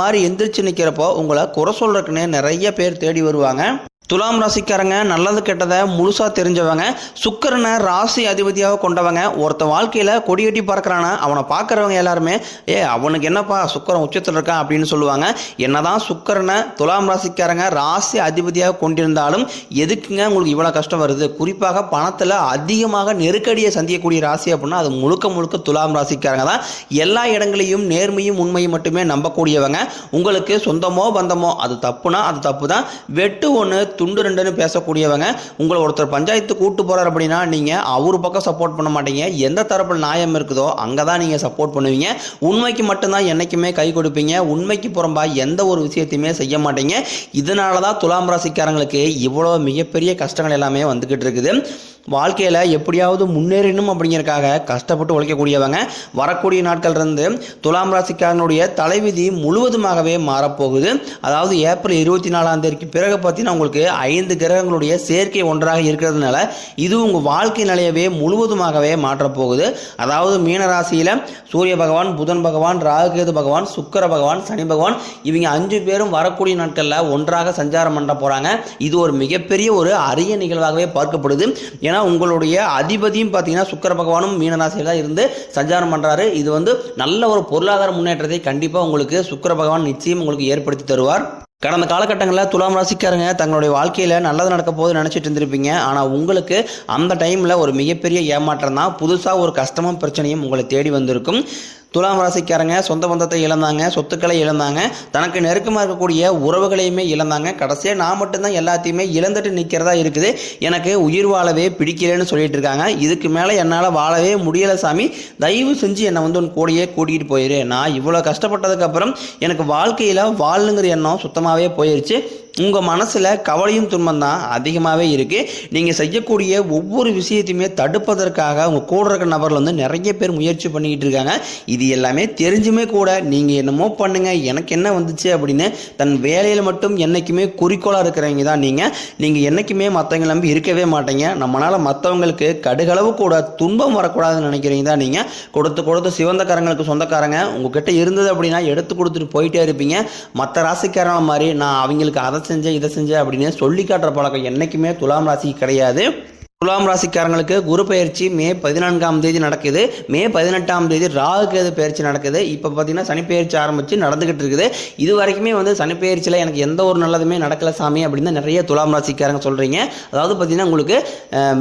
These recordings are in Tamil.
மாதிரி எந்திரிச்சு நிற்கிறப்போ உங்களை குறை சொல்றதுக்குன்னு நிறைய பேர் தேடி வருவாங்க. துலாம் ராசிக்காரங்க நல்லது கெட்டதை முழுசாக தெரிஞ்சவங்க சுக்கரனை ராசி அதிபதியாக கொண்டவங்க ஒருத்த வாழ்க்கையில் கொடியட்டி பார்க்குறானா அவனை பார்க்குறவங்க எல்லாருமே ஏ அவனுக்கு என்னப்பா சுக்கிரன் உச்சத்தில் இருக்கான்? அப்படின்னு சொல்லுவாங்க. என்னதான் சுக்கரனை துலாம் ராசிக்காரங்க ராசி அதிபதியாக கொண்டிருந்தாலும் எதுக்குங்க உங்களுக்கு இவ்வளோ கஷ்டம் வருது? குறிப்பாக பணத்தில் அதிகமாக நெருக்கடியை சந்திக்கக்கூடிய ராசி அப்படின்னா அது முழுக்க முழுக்க துலாம் ராசிக்காரங்க தான். எல்லா இடங்களையும் நேர்மையும் உண்மையும் மட்டுமே நம்பக்கூடியவங்க. உங்களுக்கு சொந்தமோ பந்தமோ அது தப்புனா அது தப்பு தான் வெட்டு ஒன்று துண்டு ரெண்டுன்னு பேசக்கூடியவங்க உங்களை ஒருத்தர் பஞ்சாயத்து கூட்டு போறாரு அப்படின்னா நீங்கள் அவர் பக்கம் சப்போர்ட் பண்ண மாட்டீங்க. எந்த தரப்பில் நியாயம் இருக்குதோ அங்கே தான் நீங்கள் சப்போர்ட் பண்ணுவீங்க. உண்மைக்கு மட்டும்தான் என்னைக்குமே கை கொடுப்பீங்க. உண்மைக்கு புறம்பா எந்த ஒரு விஷயத்தையுமே செய்ய மாட்டீங்க. இதனால தான் துலாம் ராசிக்காரங்களுக்கு இவ்வளோ மிகப்பெரிய கஷ்டங்கள் எல்லாமே வந்துக்கிட்டு இருக்குது. வாழ்க்கையில் எப்படியாவது முன்னேறணும் அப்படிங்கிறக்காக கஷ்டப்பட்டு உழைக்கக்கூடியவங்க வரக்கூடிய நாட்கள் இருந்து துலாம் ராசிக்காரனுடைய தலைவிதி முழுவதுமாகவே மாறப்போகுது. அதாவது ஏப்ரல் இருபத்தி நாலாம் தேதிக்கு பிறகு பார்த்தீங்கன்னா உங்களுக்கு ஐந்து கிரகங்களுடைய சேர்க்கை ஒன்றாக இருக்கிறதுனால இது உங்கள் வாழ்க்கை நிலையவே முழுவதுமாகவே மாற்றப்போகுது. அதாவது மீன ராசியில் சூரிய பகவான் புதன் பகவான் ராகுகேது பகவான் சுக்கர பகவான் சனி பகவான் இவங்க அஞ்சு பேரும் வரக்கூடிய நாட்களில் ஒன்றாக சஞ்சாரம் பண்ண போகிறாங்க இது ஒரு மிகப்பெரிய ஒரு அரிய நிகழ்வாகவே பார்க்கப்படுது. ஏன்னா உங்களுடைய அதிபதியும் பார்த்தீங்கன்னா சுக்கர பகவானும் மீனராசியில் தான் இருந்து சஞ்சாரம் பண்ணுறாரு இது வந்து நல்ல ஒரு பொருளாதார முன்னேற்றத்தை கண்டிப்பாக உங்களுக்கு சுக்கர பகவான் நிச்சயம் உங்களுக்கு ஏற்படுத்தி தருவார். கடந்த காலகட்டங்களில் துலாம் ராசிக்காரங்க தங்களுடைய வாழ்க்கையில் நல்லது நடக்க போது நினச்சிட்டு இருந்திருப்பீங்க. ஆனால் உங்களுக்கு அந்த டைமில் ஒரு மிகப்பெரிய ஏமாற்றம் தான். புதுசாக ஒரு கஷ்டமும் பிரச்சனையும் உங்களை தேடி வந்திருக்கும். துலாம் ராசிக்காரங்க சொந்த பந்தத்தை இழந்தாங்க சொத்துக்களை இழந்தாங்க தனக்கு நெருக்கமாக இருக்கக்கூடிய உறவுகளையுமே இழந்தாங்க. கடைசியாக நான் மட்டும்தான் எல்லாத்தையுமே இழந்துட்டு நிற்கிறதா இருக்குது. எனக்கு உயிர் வாழவே பிடிக்கலன்னு சொல்லிட்டு இருக்காங்க. இதுக்கு மேலே என்னால் வாழவே முடியலை சாமி. தயவு செஞ்சு என்னை வந்து உன் கூடயே கூட்டிகிட்டு போயிரு. நான் இவ்வளோ கஷ்டப்பட்டதுக்கப்புறம் எனக்கு வாழ்க்கையில் வாழணுங்கிற எண்ணம் சுத்தமாகவே போயிடுச்சு உங்கள் மனசில் கவலையும் துன்பம் தான் அதிகமாகவே இருக்குது நீங்கள் செய்யக்கூடிய ஒவ்வொரு விஷயத்தையுமே தடுப்பதற்காக உங்கள் கூட இருக்கிற நபர்கள் வந்து நிறைய பேர் முயற்சி பண்ணிக்கிட்டு இருக்காங்க. இது எல்லாமே தெரிஞ்சுமே கூட நீங்கள் என்னமோ பண்ணுங்கள் எனக்கு என்ன வந்துச்சு அப்படின்னு தன் வேலையில் மட்டும் என்றைக்குமே குறிக்கோளாக இருக்கிறவங்க தான் நீங்கள் நீங்கள் என்றைக்குமே மற்றவங்க நம்பி இருக்கவே மாட்டீங்க. நம்மளால் மற்றவங்களுக்கு கடுகளவு கூட துன்பம் வரக்கூடாதுன்னு நினைக்கிறீங்க தான் நீங்கள் கொடுத்து கொடுத்து சிவந்தக்காரங்களுக்கு சொந்தக்காரங்க உங்ககிட்ட இருந்தது அப்படின்னா எடுத்து கொடுத்துட்டு போயிட்டே இருப்பீங்க. மற்ற ராசிக்காரங்க மாதிரி நான் அவங்களுக்கு அதை செஞ்சேன் இதை செஞ்சேன் அப்படின்னு சொல்லி காட்டுற பழக்கம் என்றைக்குமே துலாம் ராசிக்கு கிடையாது. துலாம் ராசிக்காரங்களுக்கு குரு பயிற்சி மே பதினான்காம் தேதி நடக்குது. மே பதினெட்டாம் தேதி ராகுகேது பயிற்சி நடக்குது. இப்போ பார்த்தீங்கன்னா சனிப்பெயர்ச்சி ஆரம்பித்து நடந்துகிட்டு இருக்குது. இது வரைக்குமே வந்து சனிப்பெயர்ச்சியில் எனக்கு எந்த ஒரு நல்லதுமே நடக்கல சாமி அப்படின்னு தான் நிறைய துலாம் ராசிக்காரங்க சொல்கிறீங்க அதாவது பார்த்தீங்கன்னா உங்களுக்கு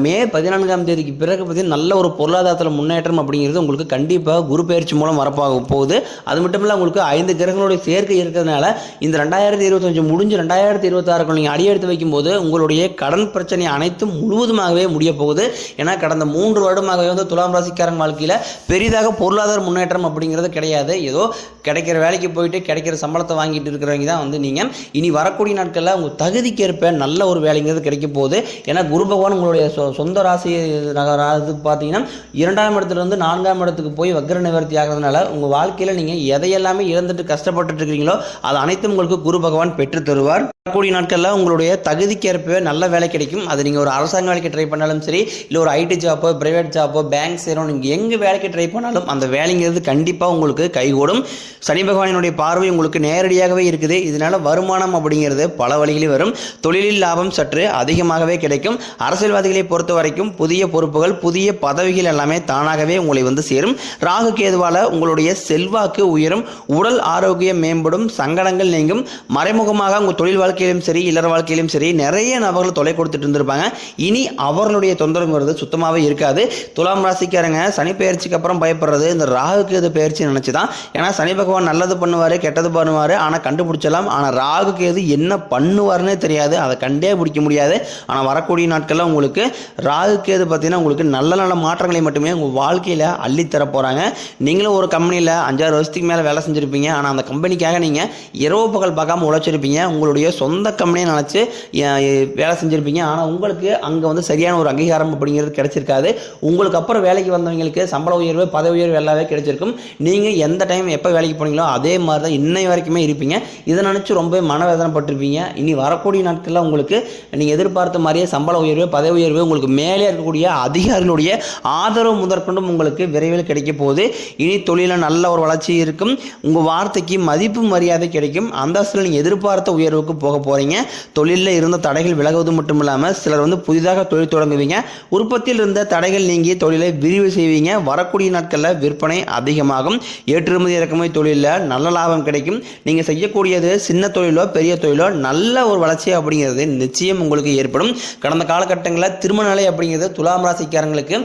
மே பதினான்காம் தேதிக்கு பிறகு பார்த்தீங்கன்னா நல்ல ஒரு பொருளாதாரத்தில் முன்னேற்றம் அப்படிங்கிறது உங்களுக்கு கண்டிப்பாக குரு பயிற்சி மூலம் வரப்பாக போகுது. அது மட்டும் இல்லை உங்களுக்கு ஐந்து கிரகங்களுடைய சேர்க்கை இருக்கிறதுனால இந்த ரெண்டாயிரத்தி இருபத்தஞ்சு முடிஞ்சு ரெண்டாயிரத்தி இருபத்தாறுக்கு நீங்கள் அடியெடுத்து வைக்கும்போது உங்களுடைய கடன் பிரச்சனை அனைத்தும் முழுவதுமாகவே முடிய போகுது ஏன்னா கடந்த மூன்று வருடமாகவே வந்து துலாம் ராசிக்காரன் வாழ்க்கையில் பெரிதாக பொருளாதார முன்னேற்றம் அப்படிங்கிறது கிடையாது. ஏதோ கிடைக்கிற வேலைக்கு போயிட்டு கிடைக்கிற சம்பளத்தை வாங்கிட்டு இருக்கிறவங்க தான் வந்து நீங்கள் இனி வரக்கூடிய நாட்களில் உங்கள் தகுதிக்கேற்ப நல்ல ஒரு வேலைங்கிறது கிடைக்க போகுது. ஏன்னா குரு பகவான் உங்களுடைய சொ- சொந்த ராசி பார்த்தீங்கன்னா இரண்டாம் இடத்துல இருந்து நான்காம் இடத்துக்கு போய் வக்ர நிவர்த்தி ஆகிறதுனால உங்கள் வாழ்க்கையில் நீங்கள் எதையெல்லாமே இழந்துட்டு கஷ்டப்பட்டுட்டு இருக்கிறீங்களோ அது அனைத்தும் உங்களுக்கு குரு பகவான் பெற்று தருவார். வரக்கூடிய நாட்களில் உங்களுடைய தகுதிக்கேற்ப நல்ல வேலை கிடைக்கும். அது நீங்கள் ஒரு அரசாங்க வேலைக்கு ட்ரை பண்ணாலும் சரி இல்லை ஒரு ஐடி ஜாப்போ பிரைவேட் ஜாப்போ பேங்க் சேரும் நீங்கள் எங்கே வேலைக்கு ட்ரை பண்ணாலும் அந்த வேலைங்கிறது கண்டிப்பாக உங்களுக்கு கைகூடும். சனி பகவானினுடைய பார்வை உங்களுக்கு நேரடியாகவே இருக்குது. இதனால வருமானம் அப்படிங்கிறது பல வழிகளில் வரும். தொழிலில் லாபம் சற்று அதிகமாகவே கிடைக்கும். அரசியல்வாதிகளை பொறுத்த வரைக்கும் புதிய பொறுப்புகள் புதிய பதவிகள் எல்லாமே தானாகவே உங்களை வந்து சேரும். ராகு கேதுவால உங்களுடைய செல்வாக்கு உயரும். உடல் ஆரோக்கியம் மேம்படும். சங்கடங்கள் நீங்கும். மறைமுகமாக உங்கள் தொழில் வாழ்க்கையிலும் சரி இல்லற வாழ்க்கையிலும் சரி நிறைய நபர்கள் தொலை கொடுத்துட்டு இருந்திருப்பாங்க. இனி அவர் போரனுடைய தொந்தரவுங்கிறது சுத்தமாகவே இருக்காது. துலாம் ராசிக்காரங்க சனி பயிற்சிக்கு அப்புறம் பயப்படுறது இந்த ராகு கேது பயிற்சி நினச்சி தான் ஏன்னா சனி பகவான் நல்லது பண்ணுவார் கெட்டது பண்ணுவார் ஆனால் கண்டுபிடிச்சலாம் ஆனால் ராகு கேது என்ன பண்ணுவார்னே தெரியாது. அதை கண்டே பிடிக்க முடியாது. ஆனால் வரக்கூடிய நாட்களில் உங்களுக்கு ராகு கேது பார்த்தீங்கன்னா உங்களுக்கு நல்ல நல்ல மாற்றங்களை மட்டுமே உங்கள் வாழ்க்கையில் அள்ளித்தர போகிறாங்க நீங்களும் ஒரு கம்பெனியில் அஞ்சாறு வருஷத்துக்கு மேலே வேலை செஞ்சுருப்பீங்க. ஆனால் அந்த கம்பெனிக்காக நீங்கள் இரவு பகல் பார்க்காம உழைச்சிருப்பீங்க. உங்களுடைய சொந்த கம்பெனியை நினச்சி வேலை செஞ்சுருப்பீங்க. ஆனால் உங்களுக்கு அங்கே வந்து சரியான ஒரு அங்கீகாரம் அப்படிங்கிறது கிடைச்சிருக்காது. உங்களுக்கு அப்புறம் வேலைக்கு வந்தவங்களுக்கு சம்பள உயர்வு பதவி உயர்வு எல்லாமே கிடைச்சிருக்கும். நீங்கள் எந்த டைம் எப்போ வேலைக்கு போனீங்களோ அதே மாதிரி தான் இன்னை வரைக்குமே இருப்பீங்க. இதை நினச்சி ரொம்பவே மனவேதனைப்பட்டிருப்பீங்க. இனி வரக்கூடிய நாட்களில் உங்களுக்கு நீங்கள் எதிர்பார்த்த மாதிரியே சம்பள உயர்வு பதவி உயர்வு உங்களுக்கு மேலே இருக்கக்கூடிய அதிகாரிகளுடைய ஆதரவு முதற்கொண்டும் உங்களுக்கு விரைவில் கிடைக்க போகுது. இனி தொழிலில் நல்ல ஒரு வளர்ச்சி இருக்கும். உங்கள் வார்த்தைக்கு மதிப்பு மரியாதை கிடைக்கும். அந்தஸ்தில் நீங்கள் எதிர்பார்த்த உயர்வுக்கு போக போகிறீங்க தொழிலில் இருந்த தடைகள் விலகுவது மட்டும் இல்லாமல் சிலர் வந்து புதிதாக தொழில் தொடங்குவீங்க. உற்பத்தியில் இருந்த தடைகள் நீங்கி தொழிலை விரிவு செய்வீங்க. வரக்கூடிய நாட்களில் விற்பனை அதிகமாகும். ஏற்றுமதி இறக்குமதி தொழிலில் நல்ல லாபம் கிடைக்கும். நீங்கள் செய்யக்கூடியது சின்ன தொழிலோ பெரிய தொழிலோ நல்ல ஒரு வளர்ச்சி அப்படிங்கிறது நிச்சயம் உங்களுக்கு ஏற்படும். கடந்த காலகட்டங்களில் திருமண நிலை அப்படிங்கிறது துலாம் ராசிக்காரங்களுக்கு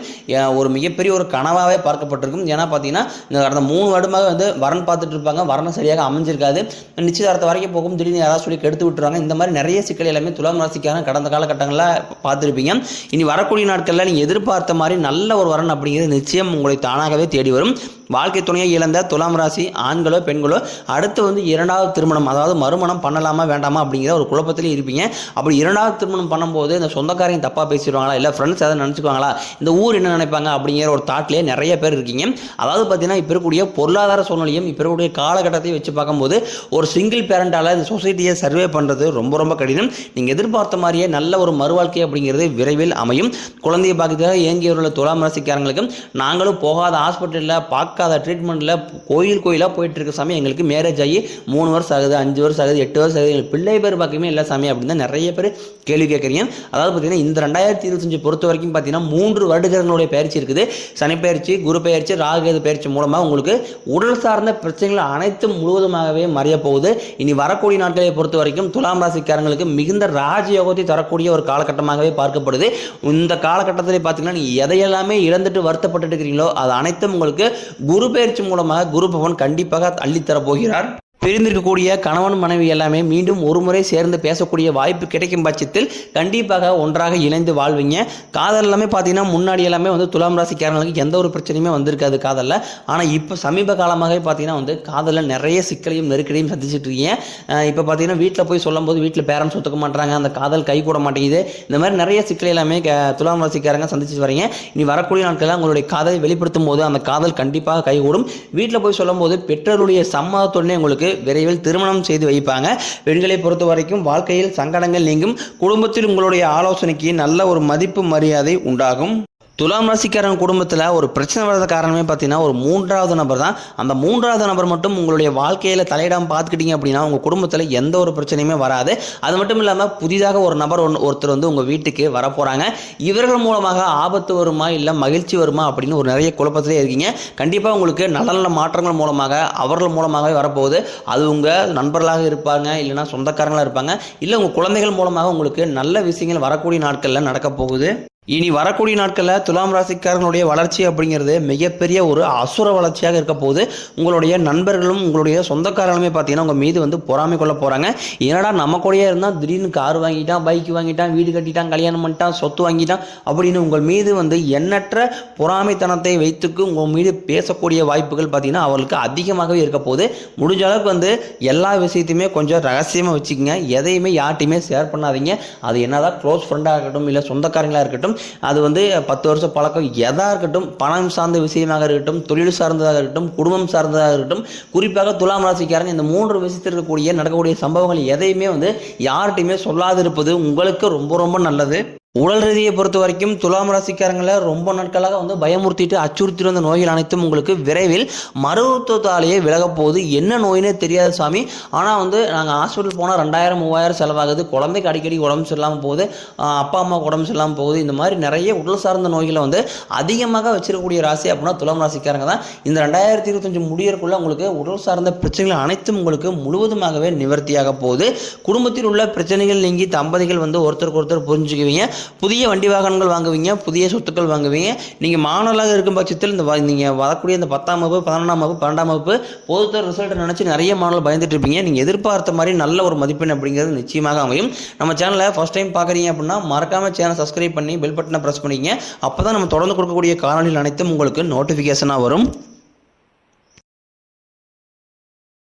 ஒரு மிகப்பெரிய ஒரு கனவாகவே பார்க்கப்பட்டிருக்கும். ஏன்னா பார்த்தீங்கன்னா இந்த கடந்த மூணு வருடமாக வந்து வரன் பார்த்துட்டு இருப்பாங்க. வரணும் சரியாக அமைஞ்சிருக்காது. நிச்சயதார்த்த வரைக்கும் போகும். திடீர்னு யாராவது சொல்லி கெடுத்து விட்டுருவாங்க. இந்த மாதிரி நிறைய சிக்கல் எல்லாமே துலாம் ராசிக்காரங்க கடந்த காலகட்டங்களில் பார்த்துருப்பீங்க. இனி வரக்கூடிய நாட்களில் நீங்கள் எதிர்பார்த்த மாதிரி நல்ல ஒரு வரன் அப்படிங்கிறது நிச்சயம் உங்களை தானாகவே தேடி வரும். வாழ்க்கை துணையை இழந்த துலாம் ராசி ஆண்களோ பெண்களோ அடுத்து வந்து இரண்டாவது திருமணம் அதாவது மறுமணம் பண்ணலாமா வேண்டாமா அப்படிங்கிற ஒரு குழப்பத்திலே இருப்பீங்க. அப்படி இரண்டாவது திருமணம் பண்ணும்போது இந்த சொந்தக்காரங்க தப்பாக பேசிடுவாங்களா இல்லை ஃப்ரெண்ட்ஸ் எதாவது நினச்சிக்குவாங்களா இந்த ஊர் என்ன நினைப்பாங்க அப்படிங்கிற ஒரு தாட்லேயே நிறைய பேர் இருக்கீங்க. அதாவது பார்த்தீங்கன்னா இப்போ இருக்கக்கூடிய பொருளாதார சூழ்நிலையும் இப்போ இருக்கக்கூடிய காலகட்டத்தையும் வச்சு பார்க்கும்போது ஒரு சிங்கிள் பேரண்டால் இந்த சொசைட்டியை சர்வே பண்ணுறது ரொம்ப ரொம்ப கடினம். நீங்கள் எதிர்பார்த்த மாதிரியே நல்ல ஒரு மறுவாழ்க்கை அப்படிங்கிறது விரைவில் அமையும். குழந்தையை பார்க்கறதுக்காக ஏங்கியவர்கள் துலாம் ராசிக்காரங்களுக்கும் நாங்களும் போகாத ஹாஸ்பிட்டலில் பார்க்க பார்க்காத ட்ரீட்மெண்ட்டில் கோயில் கோயிலாக போயிட்டுருக்க சமயம் சாமி எங்களுக்கு மேரேஜ் ஆகி மூணு வருஷம் ஆகுது அஞ்சு வருஷம் ஆகுது எட்டு வருஷம் ஆகுது. எங்களுக்கு பிள்ளை பேர் பார்க்கவே இல்லை சாமி அப்படின்னு தான் நிறைய பேர் கேள்வி கேட்குறீங்க. அதாவது பார்த்தீங்கன்னா இந்த ரெண்டாயிரத்தி இருபத்தஞ்சு பொறுத்த வரைக்கும் பார்த்தீங்கன்னா மூன்று வருடங்களுடைய பயிற்சி இருக்குது. சனி பயிற்சி குரு பயிற்சி ராகுகேது பயிற்சி மூலமாக உங்களுக்கு உடல் சார்ந்த பிரச்சனைகள் அனைத்தும் முழுவதுமாகவே மறைய போகுது. இனி வரக்கூடிய நாட்களை பொறுத்த வரைக்கும் துலாம் ராசிக்காரங்களுக்கு மிகுந்த ராஜயோகத்தை தரக்கூடிய ஒரு காலகட்டமாகவே பார்க்கப்படுது. இந்த காலகட்டத்தில் பார்த்தீங்கன்னா நீங்கள் எதையெல்லாமே இழந்துட்டு வருத்தப்பட்டு இருக்கிறீங்களோ அது அனைத்தும் உங்களுக்கு குரு பயிற்சி மூலமாக குரு பகவான் கண்டிப்பாக அள்ளித்தர போகிறார். பிரிந்திருக்கக்கூடிய கணவன் மனைவி எல்லாமே மீண்டும் ஒரு முறை சேர்ந்து பேசக்கூடிய வாய்ப்பு கிடைக்கும் பட்சத்தில் கண்டிப்பாக ஒன்றாக இணைந்து வாழ்வீங்க. காதல் எல்லாமே பார்த்தீங்கன்னா முன்னாடி எல்லாமே வந்து துலாம் ராசிக்காரங்களுக்கு எந்த ஒரு பிரச்சனையுமே வந்திருக்காது காதலில். ஆனால் இப்போ சமீப காலமாகவே பார்த்தீங்கன்னா வந்து காதலில் நிறைய சிக்கலையும் நெருக்கடியும் சந்திச்சுட்டு இருக்கீங்க. இப்போ பார்த்தீங்கன்னா வீட்டில் போய் சொல்லும்போது வீட்டில் பேரண்ட்ஸ் ஒத்துக்க மாட்டாங்க அந்த காதல் கை கூட மாட்டேங்குது. இந்த மாதிரி நிறைய சிக்கலை எல்லாமே துலாம் ராசிக்காரங்க சந்திச்சுட்டு வரீங்க. இனி வரக்கூடிய நாட்களில் உங்களுடைய காதலை வெளிப்படுத்தும் போது அந்த காதல் கண்டிப்பாக கைகூடும். வீட்டில் போய் சொல்லும்போது பெற்றோருடைய சம்மதத்துடனே உங்களுக்கு விரைவில் திருமணம் செய்து வைப்பாங்க. பெண்களை பொறுத்த வரைக்கும் வாழ்க்கையில் சங்கடங்கள் நீங்கும். குடும்பத்தில் உங்களுடைய ஆலோசனைக்கு நல்ல ஒரு மதிப்பு மரியாதை உண்டாகும். துலாம் ராசிக்காரன் குடும்பத்தில் ஒரு பிரச்சனை வர்றது காரணமே பார்த்தீங்கன்னா ஒரு மூன்றாவது நபர் தான். அந்த மூன்றாவது நபர் மட்டும் உங்களுடைய வாழ்க்கையில் தலையிடாமல் பார்த்துக்கிட்டீங்க அப்படின்னா உங்கள் குடும்பத்தில் எந்த ஒரு பிரச்சனையுமே வராது. அது மட்டும் இல்லாமல் புதிதாக ஒரு நபர் ஒன்று ஒருத்தர் வந்து உங்கள் வீட்டுக்கு வரப்போகிறாங்க இவர்கள் மூலமாக ஆபத்து வருமா இல்லை மகிழ்ச்சி வருமா அப்படின்னு ஒரு நிறைய குழப்பத்திலே இருக்கீங்க. கண்டிப்பாக உங்களுக்கு நல்ல நல்ல மாற்றங்கள் மூலமாக அவர்கள் மூலமாகவே வரப்போகுது. அது உங்கள் நண்பர்களாக இருப்பாங்க இல்லைன்னா சொந்தக்காரங்களாக இருப்பாங்க. இல்லை உங்கள் குழந்தைகள் மூலமாக உங்களுக்கு நல்ல விஷயங்கள் வரக்கூடிய நாட்களில் நடக்க போகுது. இனி வரக்கூடிய நாட்களில் துலாம் ராசிக்காரனுடைய வளர்ச்சி அப்படிங்கிறது மிகப்பெரிய ஒரு அசுர வளர்ச்சியாக இருக்க போது உங்களுடைய நண்பர்களும் உங்களுடைய சொந்தக்காரங்களுமே பார்த்தீங்கன்னா உங்கள் மீது வந்து பொறாமை கொள்ள போகிறாங்க என்னடா நம்ம கூடயே இருந்தால் திடீர்னு கார் வாங்கிட்டான் பைக் வாங்கிட்டான் வீடு கட்டிட்டான் கல்யாணம் பண்ணிட்டான் சொத்து வாங்கிட்டான் அப்படின்னு உங்கள் மீது வந்து எண்ணற்ற பொறாமைத்தனத்தை வைத்துக்கு உங்கள் மீது பேசக்கூடிய வாய்ப்புகள் பார்த்தீங்கன்னா அவர்களுக்கு அதிகமாகவே இருக்க போது முடிஞ்ச அளவுக்கு வந்து எல்லா விஷயத்தையுமே கொஞ்சம் ரகசியமாக வச்சுக்கோங்க. எதையுமே யார்ட்டையுமே ஷேர் பண்ணாதீங்க. அது என்னதான் க்ளோஸ் ஃப்ரெண்டாக இருக்கட்டும் இல்லை சொந்தக்காரங்களாக இருக்கட்டும் அது வந்து பத்து வருஷம் பழக்கம். எதாக இருக்கட்டும் பணம் சார்ந்த விஷயமாக இருக்கட்டும் தொழில் சார்ந்ததாக இருக்கட்டும் குடும்பம் சார்ந்ததாக இருக்கட்டும் குறிப்பாக துலாம் ராசிக்காரன் இந்த மூன்று விஷயத்தில் இருக்கக்கூடிய நடக்கக்கூடிய சம்பவங்கள் எதையுமே வந்து யார்கிட்டையுமே சொல்லாதிருப்பது உங்களுக்கு ரொம்ப ரொம்ப நல்லது. உடல் ரீதியை பொறுத்த வரைக்கும் துலாம் ராசிக்காரங்களை ரொம்ப நாட்களாக வந்து பயமுறுத்திட்டு அச்சுறுத்தி வந்த நோய்கள் அனைத்தும் உங்களுக்கு விரைவில் மருத்துவத்தாலேயே விலகப்போகுது என்ன நோயினே தெரியாது சாமி. ஆனால் வந்து நாங்கள் ஹாஸ்பிட்டல் போனால் ரெண்டாயிரம் மூவாயிரம் செலவாகுது. குழந்தைக்கு அடிக்கடி உடம்பு சரியில்லாமல் போகுது. அப்பா அம்மா உடம்பு சரியில்லாமல் போகுது. இந்த மாதிரி நிறைய உடல் சார்ந்த நோய்களை வந்து அதிகமாக வச்சிருக்கக்கூடிய ராசி அப்படின்னா துலாம் ராசிக்காரங்க தான். இந்த ரெண்டாயிரத்தி இருபத்தஞ்சு முடியறக்குள்ளே உங்களுக்கு உடல் சார்ந்த பிரச்சனைகள் அனைத்தும் உங்களுக்கு முழுவதுமாகவே நிவர்த்தியாக போகுது. குடும்பத்தில் உள்ள பிரச்சனைகள் நீங்கி தம்பதிகள் வந்து ஒருத்தருக்கு ஒருத்தர் புரிஞ்சுக்குவீங்க. புதிய வண்டி வாகனங்கள் வாங்குவீங்க புதிய சொத்துக்கள் வாங்குவீங்க. நீங்கள் மாணவர்களாக இருக்கும் பட்சத்தில் இந்த நீங்கள் வரக்கூடிய இந்த பத்தாம் வகுப்பு பதினொன்றாம் வகுப்பு பன்னெண்டாம் வகுப்பு பொதுத்தர ரிசல்ட்டை நினச்சி நிறைய மாணவர்கள் பயந்துட்டு இருப்பீங்க. நீங்கள் எதிர்பார்த்த மாதிரி நல்ல ஒரு மதிப்பெண் அப்படிங்கிறது நிச்சயமாக அமையும். நம்ம சேனலை ஃபஸ்ட் டைம் பார்க்குறீங்க அப்படின்னா மறக்காமல் சேனல் சப்ஸ்கிரைப் பண்ணி பெல் பட்டனை ப்ரெஸ் பண்ணிங்க அப்போ தான் நம்ம தொடர்ந்து கொடுக்கக்கூடிய காணொலிகள் அனைத்தும் உங்களுக்கு நோட்டிஃபிகேஷனாக வரும்.